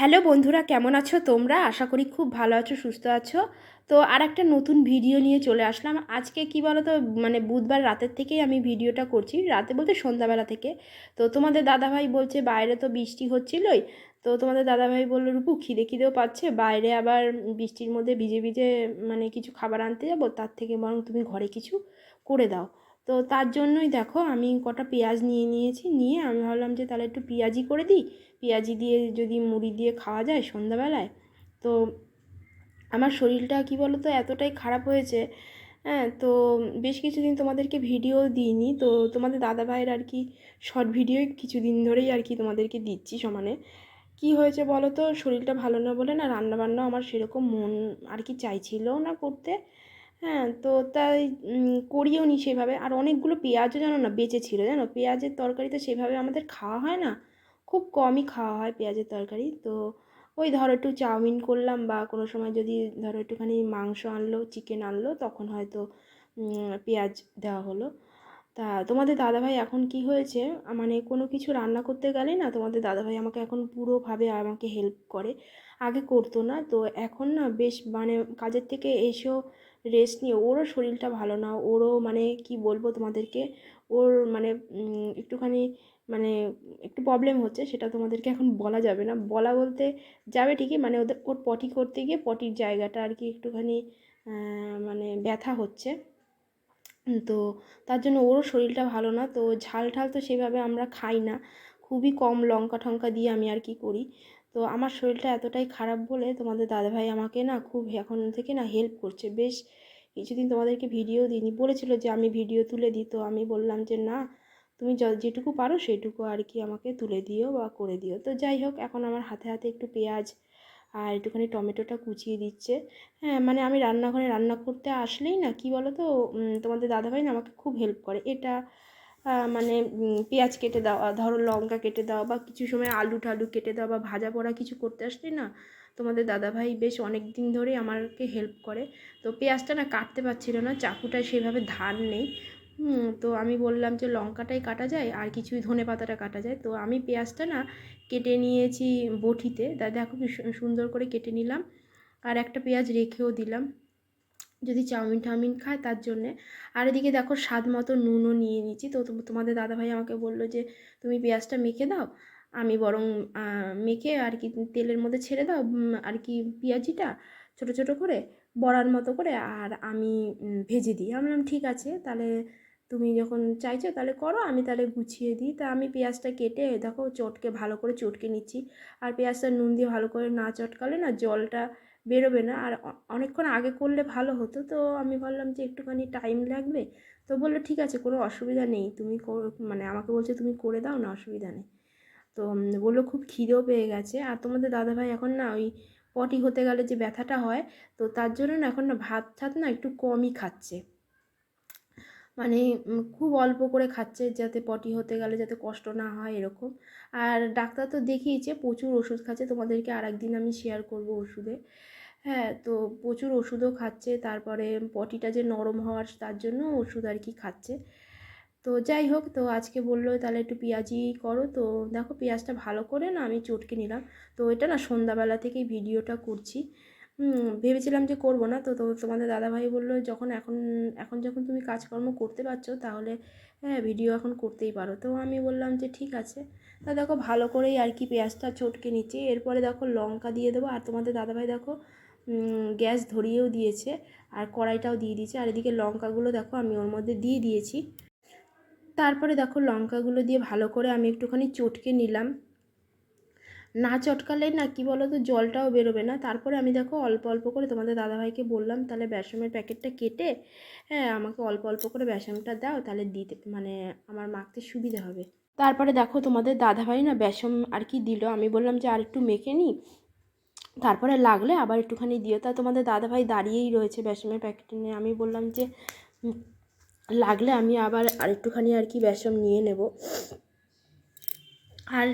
Hello বন্ধুরা, কেমন আছো তোমরা? আশা করি খুব ভালো আছো, সুস্থ আছো। তো আর একটা নতুন ভিডিও নিয়ে চলে আসলাম। আজকে কি বলো তো মানে বুধবার রাতের থেকেই আমি ভিডিওটা করছি, রাতে বলতে সন্ধ্যাবেলা থেকে। তো তোমাদের দাদাভাই বলছে, বাইরে তো বৃষ্টি হচ্ছিলোই। তো তোমাদের দাদাভাই বলল, রূপু, খিদে খিদেও পাচ্ছে, বাইরে আবার বৃষ্টির মধ্যে ভিজে ভিজে মানে কিছু খাবার আনতে যাব, তার থেকে বরং তুমি ঘরে কিছু করে দাও। তো তার জন্যই দেখো আমি কটা পেঁয়াজ নিয়ে নিয়েছি, নিয়ে আমি ভাবলাম যে তাহলে একটু পেঁয়াজি করে দিই। পেঁয়াজি দিয়ে যদি মুড়ি দিয়ে খাওয়া যায় সন্ধ্যাবেলায়। তো আমার শরীরটা কী বলো তো এতটাই খারাপ হয়েছে হ্যাঁ তো বেশ কিছুদিন তোমাদেরকে ভিডিও দিইনি। তো তোমাদের দাদা ভাইয়ের আর কি শর্ট ভিডিও কিছুদিন ধরেই আর কি তোমাদেরকে দিচ্ছি সমানে। কি হয়েছে বলো তো শরীরটা ভালো না বলে না রান্নাবান্না আমার সেরকম মন আর কি চাইছিলও না করতে। হ্যাঁ তো তাই করিও নি সেভাবে। আর অনেকগুলো পেঁয়াজও জানো না বেঁচে ছিল, জানো? পেঁয়াজের তরকারি তো সেভাবে আমাদের খাওয়া হয় না? খুব কমই খাওয়া হয় পেঁয়াজের তরকারি। তো ওই ধরো একটু চাউমিন করলাম বা কোনো সময় যদি ধরো একটুখানি মাংস আনলো চিকেন আনলো, তখন হয়তো পেঁয়াজ দেওয়া হলো। তা তোমাদের দাদাভাই এখন কি হয়েছে? মানে কোনো কিছু রান্না করতে গেলে না তোমাদের দাদাভাই আমাকে এখন পুরোভাবে আমাকে হেল্প করে। আগে করতো না, তো এখন না বেশ মানে কাজের থেকে এসেও রেস্ট নিয়ে, ওরও শরীরটা ভালো না, ওরও মানে কি বলব তোমাদেরকে, ওর মানে একটুখানি মানে একটু প্রবলেম হচ্ছে, সেটা তোমাদেরকে এখন বলা যাবে না। বলা বলতে যাবে ঠিকই মানে ওদের, ওর পটি করতে গিয়ে পটির জায়গাটা আর কি একটুখানি মানে ব্যথা হচ্ছে। তো তার জন্য ওরও শরীরটা ভালো না, তো ঝাল ঠাল তো সেভাবে আমরা খাই না। খুবই কম লঙ্কা টঙ্কা দিয়ে আমি আর কি করি। তো আমার শরীরটা এতটাই খারাপ বলে তোমাদের দাদাভাই আমাকে না খুব এখন থেকে না হেল্প করছে। বেশ কিছুদিন তোমাদেরকে ভিডিও দিইনি। বলেছিল যে আমি ভিডিও তুলে দিই। তো আমি বললাম যে, না, তুমি যেটুকু পারো সেটুকু আর কি আমাকে তুলে দিও বা করে দিও। তো যাই হোক, এখন আমার হাতে হাতে একটু পেঁয়াজ আর একটুখানি টমেটোটা কুচিয়ে দিচ্ছে। হ্যাঁ মানে আমি রান্নাঘরে রান্না করতে আসলেই না, কি বলো তো তোমাদের দাদাভাই না আমাকে খুব হেল্প করে। এটা মানে পেঁয়াজ কেটে দেওয়া, ধরো লঙ্কা কেটে দেওয়া বা কিছু সময় আলু টালু কেটে দেওয়া বা ভাজা পোড়া কিছু করতে আসলে না, তোমাদের দাদাভাই বেশ অনেক দিন ধরেই আমাকে হেল্প করে। তো পেঁয়াজটা না কাটতে পারছিল না, চাকুটায় সেভাবে ধার নেই। তো আমি বললাম যে লঙ্কাটাই কাটা যায়, আর কিছুই ধনে পাতাটা কাটা যায়। তো আমি পেঁয়াজটা না কেটে নিয়েছি বটিতে দাদা দেখো সুন্দর করে কেটে নিলাম। আর একটা পেঁয়াজ রেখেও দিলাম। যদি চাউমিন টাউমিন খায় তার জন্যে। আর এদিকে দেখো স্বাদ মতো নুনও নিয়ে নিচ্ছি তো তোমাদের দাদাভাই আমাকে বলল যে, তুমি পেঁয়াজটা মেখে দাও। আমি বরং মেখে আর কি তেলের মধ্যে ছেড়ে দাও আর কি পেঁয়াজিটা ছোটো ছোটো করে, বড়ার মতো করে আর আমি ভেজে দিই। আমি বললাম, ঠিক আছে, তাহলে তুমি যখন চাইছো তাহলে করো, আমি তাহলে গুছিয়ে দিই। তা আমি পেঁয়াজটা কেটে, দেখো চটকে ভালো করে চটকে নিচ্ছি। আর পেঁয়াজটা নুন দিয়ে ভালো করে না চটকালে না জলটা বেরোবে না। আর অনেকক্ষণ আগে করলে ভালো হতো। তো আমি বললাম যে একটুখানি টাইম লাগবে। তো বলল, ঠিক আছে, কোনো অসুবিধা নেই। তুমি মানে আমাকে বলছে তুমি করে দাও, না অসুবিধা নেই। তো বলল, খুব খিদেও পেয়ে গেছে। আর তোমাদের দাদাভাই এখন না ওই পটি হতে গেলে যে ব্যথাটা হয়, তো তার জন্য না এখন না ভাত ঠাত না একটু কমই খাচ্ছে। মানে খুব অল্প করে খাচ্ছে যাতে পটি হতে গেলে যাতে কষ্ট না হয় এরকম। আর ডাক্তার তো দেখিয়েছে, প্রচুর ওষুধ খাচ্ছে। তোমাদেরকে আর একদিন আমি শেয়ার করব ওষুধে। হ্যাঁ তো প্রচুর ওষুধও খাচ্ছে। তারপরে পটিটা যে নরম হওয়ার, তার জন্য ওষুধ আর কি খাচ্ছে। তো যাই হোক, তো আজকে বলল তাহলে একটু পেঁয়াজি করো। তো দেখো পেঁয়াজটা ভালো করে না আমি চটকে নিলাম। তো এটা না সন্ধ্যাবেলা থেকেই ভিডিওটা করছি। ভেবেছিলাম যে করব না। তো তো তোমাদের দাদাভাই বলল, যখন এখন এখন যখন তুমি কাজকর্ম করতে পারছ, তাহলে হ্যাঁ ভিডিও এখন করতেই পারো। তো আমি বললাম যে, ঠিক আছে। তা দেখো, ভালো করেই আর কি পেঁয়াজটা চটকে নিচ্ছি। এরপরে দেখো, লঙ্কা দিয়ে দেবো। আর তোমাদের দাদাভাই দেখো গ্যাস ধরিয়েও দিয়েছে আর কড়াইটাও দিয়ে দিয়েছে। আর এদিকে লঙ্কাগুলো দেখো, আমি ওর মধ্যে দিয়ে দিয়েছি। তারপরে দেখো, লঙ্কাগুলো দিয়ে ভালো করে আমি একটুখানি চটকে নিলাম। না চটকালে না, কি বলো তো জলটাও বেরোবে না। তারপরে আমি দেখো অল্প অল্প করে তোমাদের দাদাভাইকে বললাম, তাহলে বেসমের প্যাকেটটা কেটে হ্যাঁ আমাকে অল্প অল্প করে বেসনটা দাও, তাহলে দিতে মানে আমার মাখতে সুবিধা হবে। তারপরে দেখো তোমাদের দাদাভাই না বেসম আর কি দিল, আমি বললাম যে আর একটু মেখে নিই। তারপরে লাগলে আবার একটুখানি দিও। তা তোমাদের দাদাভাই দাঁড়িয়েই রয়েছে বেসমের প্যাকেট নিয়ে। আমি বললাম যে লাগলে আমি আবার আর একটুখানি আর কি বেসম নিয়ে নেব। আর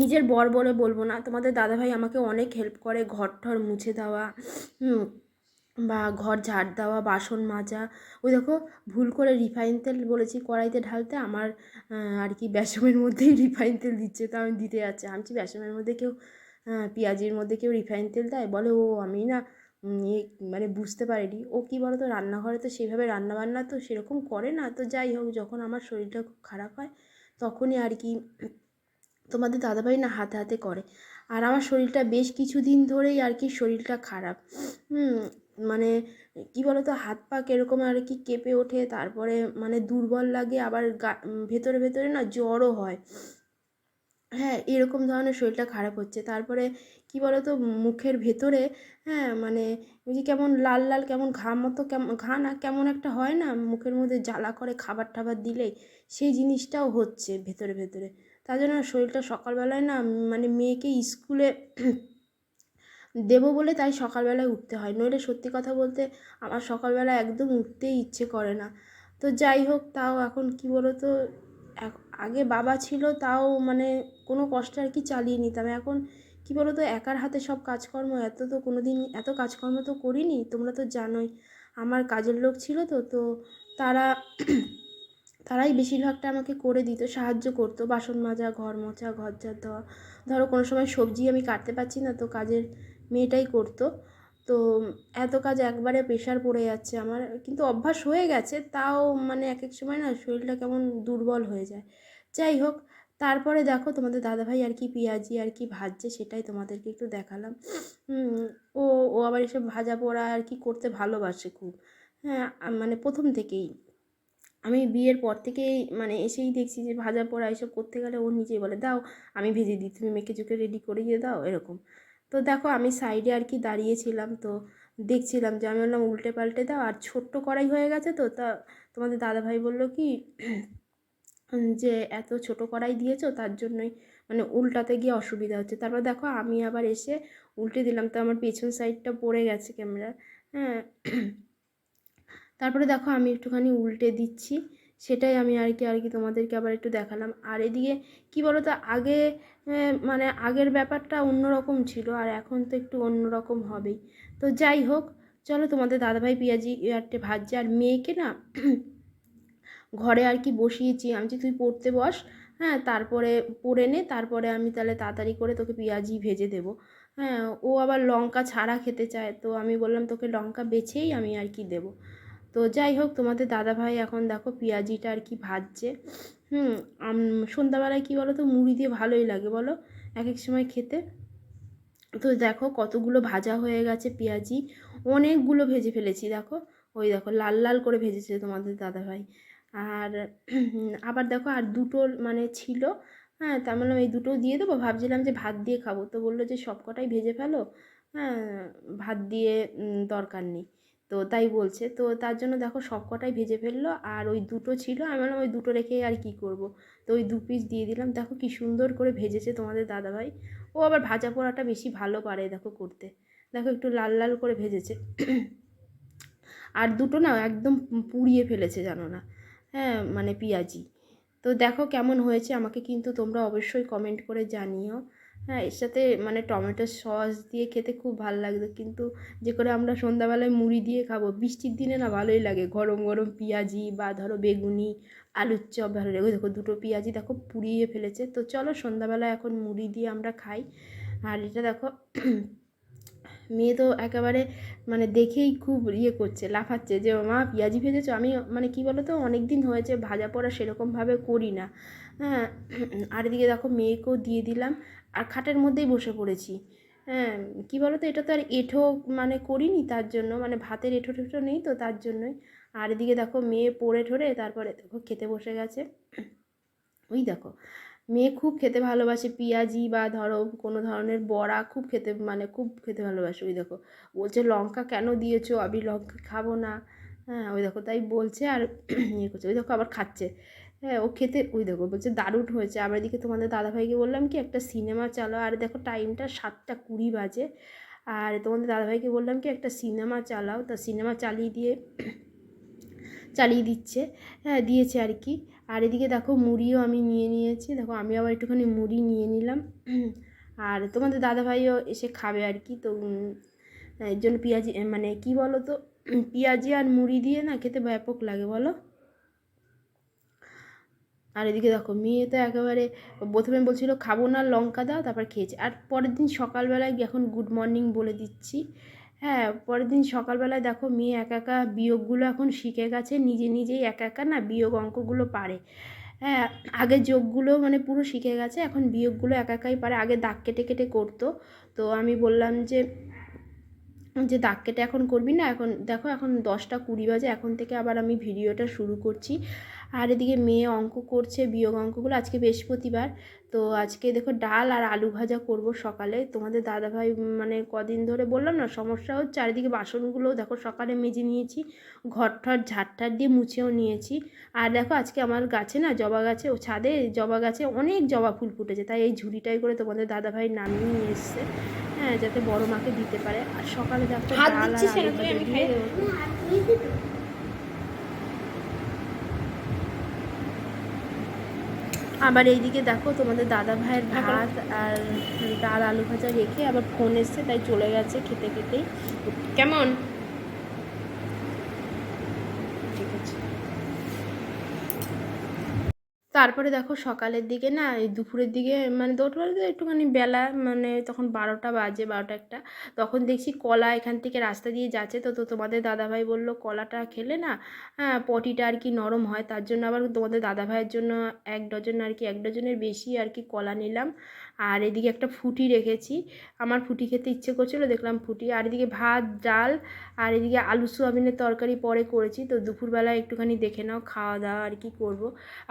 নিজের বর বলে বলব না। তোমাদের দাদাভাই আমাকে অনেক হেল্প করে ঘর ঠর মুছে দেওয়া বা ঘর ঝাড় দেওয়া, বাসন মাজা। ওই দেখো, ভুল করে রিফাইন তেল বলেছি কড়াইতে ঢালতে, আমার আর কি বেসমের মধ্যেই রিফাইন তেল দিচ্ছে, তো আমি দিতে যাচ্ছে। আমি বেসমের মধ্যে কেউ পেঁয়াজির মধ্যে কেউ রিফাইন তেল দেয়? বলে, ও, আমি না মানে বুঝতে পারিনি। ও কী বলো তো রান্নাঘরে তো সেভাবে রান্নাবান্না তো সেরকম করে না। তো যাই হোক, যখন আমার শরীরটা খুব খারাপ হয়, তখনই আর কি তোমাদের দাদাভাই না হাতে হাতে করে। আর আমার শরীরটা বেশ কিছুদিন ধরেই আর কি শরীরটা খারাপ। হুম মানে কী বলো তো হাত পা কীরকম আর কি কেঁপে ওঠে, তারপরে মানে দুর্বল লাগে, আবার গা ভেতরে ভেতরে না জ্বরও হয়। হ্যাঁ এরকম ধরনের শরীরটা খারাপ হচ্ছে। তারপরে কী বলো তো মুখের ভেতরে হ্যাঁ মানে ওই যে কেমন লাল লাল, কেমন ঘা মতো কেমন ঘা না কেমন একটা হয় না, মুখের মধ্যে জ্বালা করে খাবার টাবার দিলেই সেই জিনিসটাও হচ্ছে ভেতরে ভেতরে। তার জন্য শরীরটা সকালবেলায় না মানে মেয়েকে স্কুলে দেবো বলে তাই সকালবেলায় উঠতে হয়। নইলে সত্যি কথা বলতে আমার সকালবেলা একদম উঠতেই ইচ্ছে করে না। তো যাই হোক, তাও এখন কী তো আগে বাবা ছিল তাও মানে কোনো কষ্ট আর কি চালিয়ে নিতাম। এখন কী বলো তো একার হাতে সব কাজকর্ম, এত তো কোনো দিন এত কাজকর্ম তো করিনি, তোমরা তো জানোই। আমার কাজের লোক ছিল তো তো তারা তারাই বেশিরভাগটা আমাকে করে দিত, সাহায্য করতো। বাসন মাজা, ঘর মোছা, ঘর ঝাড় দেওয়া। ধরো কোনো সময় সবজি আমি কাটতে পারছি না, তো কাজের মেয়েটাই করতো। তো এত কাজ একবারে প্রেশার পড়ে যাচ্ছে আমার। কিন্তু অভ্যাস হয়ে গেছে, তাও মানে এক এক সময় না শরীরটা কেমন দুর্বল হয়ে যায়। যাই হোক, তারপরে দেখো তোমাদের দাদাভাই আর কি পেঁয়াজি আর কি ভাজছে সেটাই তোমাদেরকে একটু দেখালাম। ও ও আবার এসব ভাজা পোড়া আর কি করতে ভালোবাসে খুব। হ্যাঁ মানে প্রথম থেকেই। আমি বিয়ের পর থেকেই মানে এসেই দেখছি যে ভাজা পোড়া এসব করতে গেলে ও নিজেই বলে, দাও, আমি ভেজে দিই, তুমি মেখে চুকে রেডি করিয়ে দাও, এরকম। তো দেখো আমি সাইডে আর কি দাঁড়িয়েছিলাম, তো দেখছিলাম যে আমি বললাম, উল্টে পাল্টে দাও। আর ছোট্ট কড়াই হয়ে গেছে তো, তা তোমাদের দাদাভাই বলল কি যে এত ছোট কড়াই দিয়েছ, তার জন্যই মানে উল্টাতে গিয়ে অসুবিধা হচ্ছে। তারপর দেখো আমি আবার এসে উল্টে দিলাম, তো আমার পেছন সাইডটা পড়ে গেছে ক্যামেরা হ্যাঁ। তারপরে দেখো আমি একটুখানি উল্টে দিচ্ছি, সেটাই আমি আর কি আর কি তোমাদেরকে আবার একটু দেখালাম। আর এদিকে কি বলো তো আগে মানে আগের ব্যাপারটা অন্যরকম ছিল আর এখন তো একটু অন্যরকম হবেই। তো যাই হোক, চলো তোমাদের দাদাভাই পেঁয়াজি আরটে ভাজছে। আর মেয়েকে না ঘরে আর কি বসিয়েছি। আমি যে তুই পড়তে বস হ্যাঁ তারপরে পড়ে নে, তারপরে আমি তাহলে তাড়াতাড়ি করে তোকে পেঁয়াজি ভেজে দেবো। হ্যাঁ ও আবার লঙ্কা ছাড়া খেতে চায়, তো আমি বললাম তোকে লঙ্কা বেছেই আমি আর কি দেবো। তো যাই হোক, তোমাদের দাদাভাই এখন দেখো পেঁয়াজিটা আর কি ভাজছে। হুম সন্ধ্যাবেলায় কী বলো তো মুড়ি দিয়ে ভালোই লাগে, বলো? এক এক সময় খেতে। তো দেখো কতগুলো ভাজা হয়ে গেছে পেঁয়াজি। অনেকগুলো ভেজে ফেলেছি, দেখো। ওই দেখো, লাল লাল করে ভেজেছে তোমাদের দাদাভাই। আর আবার দেখো, আর দুটো মানে ছিল হ্যাঁ তা বললাম এই দুটো দিয়ে দেবো। ভাবছিলাম যে ভাত দিয়ে খাব। তো বলল যে সব কটাই ভেজে ফেলো হ্যাঁ ভাত দিয়ে দরকার নেই। তো তাই বলছে। তো তার জন্য দেখো সব কটাই ভেজে ফেলল আর ওই দুটো ছিল। আমি বললাম, ওই দুটো রেখে আর কি করব? তো ওই দু পিস দিয়ে দিলাম। দেখো কি সুন্দর করে ভেজেছে তোমাদের দাদাভাই। ও আবার ভাজা পোড়াটা বেশি ভালো পারে দেখো করতে। দেখো একটু লাল লাল করে ভেজেছে। আর দুটো না একদম পুড়িয়ে ফেলেছে জানো না। হ্যাঁ মানে পিঁয়াজি। তো দেখো কেমন হয়েছে। আমাকে কিন্তু তোমরা অবশ্যই কমেন্ট করে জানিও। হ্যাঁ এর সাথে মানে টমেটো সস দিয়ে খেতে খুব ভালো লাগতো। কিন্তু যে করে আমরা সন্ধ্যাবেলায় মুড়ি দিয়ে খাব, বৃষ্টির দিনে না ভালোই লাগে। গরম গরম পেঁয়াজি বা ধরো বেগুনি, আলুর চপ ভালো লাগে। দেখো দুটো পেঁয়াজি দেখো পুড়িয়ে ফেলেছে। তো চলো সন্ধ্যাবেলা এখন মুড়ি দিয়ে আমরা খাই। আর এটা দেখো, মেয়ে তো একেবারে মানে দেখেই খুব ইয়ে করছে, লাফাচ্ছে যে, মা, পেঁয়াজি ভেজেছো? আমি মানে কী বলো তো অনেক দিন হয়েছে, ভাজা পোড়া সেরকমভাবে করি না। হ্যাঁ আর এদিকে দেখো মেয়েকেও দিয়ে দিলাম। আর খাটের মধ্যেই বসে পড়েছি। হ্যাঁ কী বলো তো এটা তো আর এঁঠো মানে করিনি তার জন্য মানে ভাতের এঁঠো টেঠো নেই তো তার জন্যই। আর এদিকে দেখো মেয়ে পড়ে ঠরে তারপরে দেখো খেতে বসে গেছে। ওই দেখো, মেয়ে খুব খেতে ভালোবাসে, পেঁয়াজি বা ধরো কোনো ধরনের বড়া খুব খেতে মানে খুব খেতে ভালোবাসে। ওই দেখো, বলছে লঙ্কা কেন দিয়েছ? আমি লঙ্কা খাব না। হ্যাঁ ওই দেখো, তাই বলছে আর ইয়ে করছে। ওই দেখো আবার খাচ্ছে। হ্যাঁ ও খেতে, ওই দেখো বলছে দারুণ হয়েছে। আবার এদিকে তোমাদের দাদাভাইকে বললাম কি, একটা সিনেমা চালো। আর দেখো টাইমটা সাতটা কুড়ি বাজে। আর তোমাদের দাদাভাইকে বললাম কি, একটা সিনেমা চালাও। তা সিনেমা চালিয়ে দিয়ে, চালিয়ে দিচ্ছে। হ্যাঁ দিয়েছে আর কি। আর এদিকে দেখো মুড়িও আমি নিয়ে নিয়েছি। দেখো আমি আবার একটুখানি মুড়ি নিয়ে নিলাম। আর তোমাদের দাদাভাইও এসে খাবে আর কি। তো এর জন্য পেঁয়াজি মানে কি বলো তো পেঁয়াজি আর মুড়ি দিয়ে না খেতে ব্যাপক লাগে, বলো? আর এদিকে দেখো, মেয়ে তো একেবারে প্রথমে বলছিল, খাব না, লঙ্কা দাও, তারপর খেয়েছে। আর পরের দিন সকালবেলায় এখন গুড মর্নিং বলে দিচ্ছি। হ্যাঁ পরের দিন সকালবেলায় দেখো, মেয়ে একা একা বিয়োগগুলো এখন শিখে গেছে, নিজে নিজেই একা একা না বিয়োগ অঙ্কগুলো পারে। হ্যাঁ আগে যোগগুলো মানে পুরো শিখে গেছে, এখন বিয়োগগুলো একা একাই পারে। আগে দাগ কেটে কেটে করতো। তো আমি বললাম যে যে দাগ কেটে এখন করবি না, এখন দেখো, এখন দশটা কুড়ি বাজে, এখন থেকে আবার আমি ভিডিওটা শুরু করছি। আর এদিকে মেয়ে অঙ্ক করছে বিয়োগ অঙ্কগুলো। আজকে বৃহস্পতিবার। তো আজকে দেখো ডাল আর আলু ভাজা করব সকালে। তোমাদের দাদাভাই মানে কদিন ধরে বললাম না সমস্যা হচ্ছে। চারিদিকে বাসনগুলো দেখো সকালে মেজে নিয়েছি। ঘর ঠর ঝাড়টার দিয়ে মুছেও নিয়েছি। আর দেখো আজকে আমার গাছে না জবা গাছে ও ছাদে জবা গাছে অনেক জবা ফুল ফুটেছে। তাই এই ঝুড়িটাই করে তোমাদের দাদাভাই নামিয়ে নিয়ে এসছে। হ্যাঁ যাতে বড় মাকে দিতে পারে। আর সকালে দেখো ডাল আর আলু ভাজা দিয়ে খাই দেবো। আবার এইদিকে দেখো তোমাদের দাদা ভাইয়ের ভাত আর ডাল আলু ভাজা রেখে আবার ফোন এসছে তাই চলে গেছে খেতে খেতেই। কেমন ঠিক আছে তারপরে দেখো সকালের দিকে না, এই দুপুরের দিকে মানে দুপুরের তো একটুখানি বেলা মানে তখন বারোটা বাজে, বারোটা একটা। তখন দেখছি কলা এখান থেকে রাস্তা দিয়ে যাচ্ছে। তো তো তোমাদের দাদাভাই বলল, কলাটা খেলে না হ্যাঁ পটিটা আর কি নরম হয়, তার জন্য আবার তোমাদের দাদাভাইয়ের জন্য এক ডজন আর কি, এক ডজনের বেশি আর কি কলা নিলাম। আর এদিকে একটা ফুটি রেখেছি। আমার ফুটি খেতে ইচ্ছে করছিল, দেখলাম ফুটি। আর এদিকে ভাত, ডাল, আর এদিকে আলু সোয়াবিনের তরকারি পরে করেছি। তো দুপুরবেলা একটুখানি দেখে নাও খাওয়া দাওয়া আর কি করব।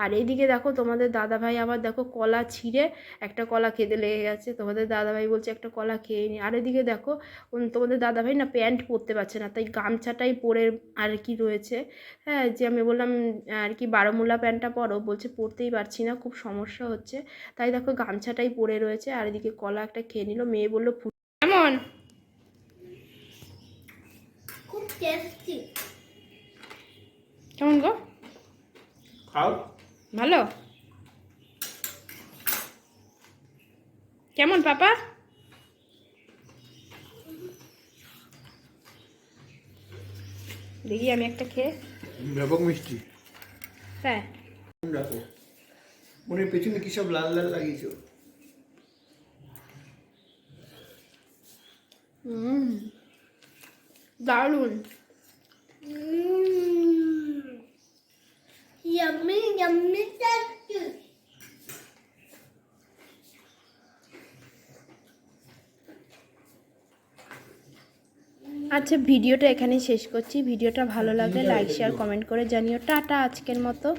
আর এইদিকে দেখো, তোমাদের দাদাভাই আবার দেখো কলা ছিঁড়ে একটা কলা খেতে লেগে গেছে। তোমাদের দাদাভাই বলছে একটা কলা খেয়ে নি। আর এদিকে দেখো তোমাদের দাদাভাই না প্যান্ট পরতে পারছে না, তাই গামছাটাই পরে আর কি রয়েছে। হ্যাঁ যে আমি বললাম, আর কি বারোমুলা প্যান্টটা পরো, বলছে পরতেই পারছি না, খুব সমস্যা হচ্ছে। তাই দেখো গামছাটাই পরে রয়েছে আর এদিকে কলা একটা খেয়ে নিল মেয়ে বলল "ফু- কেমন? খুব টেস্টি কেমন গো? খাও। ভালো? কেমন পাপা? দেখি আমি একটা খেয়ে। ব্যাপক মিষ্টি। হ্যাঁ। মনের পেছনে কি সব লাল লাল লাগিয়েছো? ইয়াম্মি ইয়াম্মি টেস্টি আচ্ছা ভিডিওটা এখানেই শেষ করছি। ভিডিওটা ভালো লাগলে লাইক শেয়ার কমেন্ট করে জানিও। টাটা আজকের মতো।